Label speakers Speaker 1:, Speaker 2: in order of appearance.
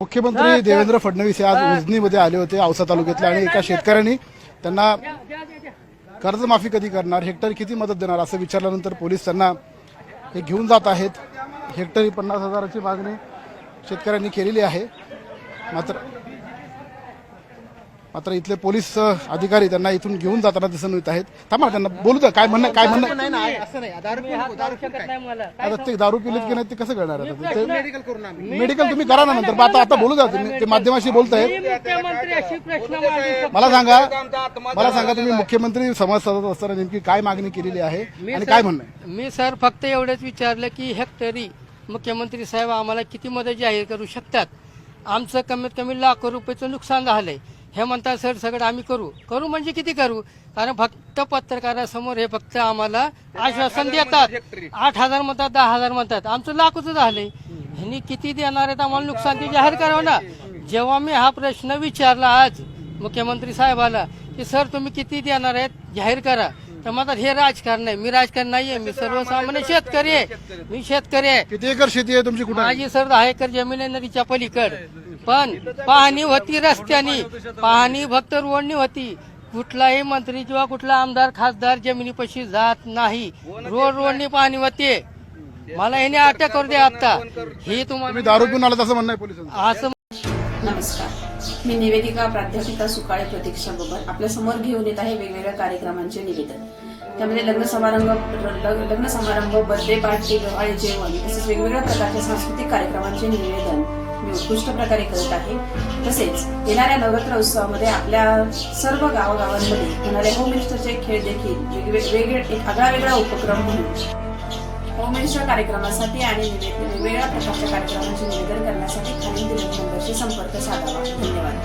Speaker 1: मुख्यमंत्री देवेंद्र फडणवीस हे आज उजनीमध्ये आले होते औसा तालुक्यातले आणि एका शेतकऱ्यांनी त्यांना कर्जमाफी कधी करणार हेक्टर किती मदत देणार असं विचारल्यानंतर पोलीस त्यांना हे घेऊन जात आहेत. हेक्टरी पन्नास हजाराची मागणी शेतकऱ्यांनी केलेली आहे. मात्र मात्र इथले पोलीस अधिकारी त्यांना इथून घेऊन जाताना दिसून येत आहेत. थांबा त्यांना बोलू द्या. काय म्हणणं काय म्हणणं
Speaker 2: नाही नाही असं नाही. दारू
Speaker 3: मी हात लावू शकत नाही मला.
Speaker 1: आता ते दारू पिलेत की नाही ते कसं करणार आता? ते
Speaker 2: मेडिकल करून आम्ही.
Speaker 1: मेडिकल तुम्ही करा ना नंतर. पण आता आता बोलू द्या तुम्ही. ते माध्यमाशी बोलतायत
Speaker 3: मी मुख्यमंत्री अशी प्रश्न मांडू शकतो.
Speaker 1: मला सांगा मला सांगा तुम्ही मुख्यमंत्री समाज साधत असताना नेमकी काय मागणी केलेली आहे आणि काय म्हणणं
Speaker 3: मी सर फक्त एवढंच विचारलं की हेक्टरी मुख्यमंत्री साहेब आम्हाला किती मदत जाहीर करू शकतात? आमचं कमीत कमी लाखो रुपयाचं नुकसान झालंय. हे म्हणतात सर सगळं आम्ही करू. करू म्हणजे किती करू? कारण फक्त पत्रकारासमोर हे फक्त आम्हाला आश्वासन देतात. आठ हजार म्हणतात दहा हजार म्हणतात. आमचं लाखोचं झालंय. ह्यांनी किती देणार आहेत आम्हाला नुकसान ते जाहीर करावं ना. जेव्हा मी हा प्रश्न विचारला आज मुख्यमंत्री साहेबाला की सर तुम्ही किती देणार आहेत? जाहीर करा. तर म्हणतात हे राजकारण आहे मी राजकारण नाहीये मी सर्वसामान्य शेतकरी आहे. मी शेतकरी आहे.
Speaker 1: किती एकर शेती आहे तुमची कुठं?
Speaker 3: माझी सर दहा एकर जमीन आहे नदीच्या पलीकड. पण पाहणी होती रस्त्यानी. पाहणी फक्त रोडनी होती. कुठलाही मंत्री किंवा कुठला आमदार खासदार जमिनीपाशी जात नाही. रोड रोडनी पाहणी होते. मला याने अटक करू दे आता. ही
Speaker 1: तुम्ही
Speaker 3: तुम्हाला
Speaker 1: दारू पिऊन आलात असं म्हणणं आहे
Speaker 3: असं
Speaker 4: नमस्कार. मी निवेदिका प्राध्यापिका सुकाळे प्रतीक्षा बबर. आपल्यासमोर घेऊन येत आहे वेगवेगळ्या कार्यक्रमांचे निवेदन. त्यामध्ये लग्न समारंभ लग्न समारंभ बर्थडे पार्टी दिवाळी जेवण तसेच वेगवेगळ्या प्रकारच्या सांस्कृतिक कार्यक्रमांचे निवेदन मी उत्कृष्ट प्रकारे करत आहे. तसेच येणाऱ्या नवरात्र उत्सवामध्ये आपल्या सर्व गावागावांमध्ये होणाऱ्या होम मिनिस्टरचे खेळ देखील वेगवेगळे वेगळे एक आगळा वेगळा उपक्रम म्हणून होम कार्यक्रमासाठी आणि वेगवेगळ्या प्रकारच्या कार्यक्रमांचे निवेदन करण्यासाठी खालील दिलेल्या नंबरशी संपर्क साधावा. धन्यवाद.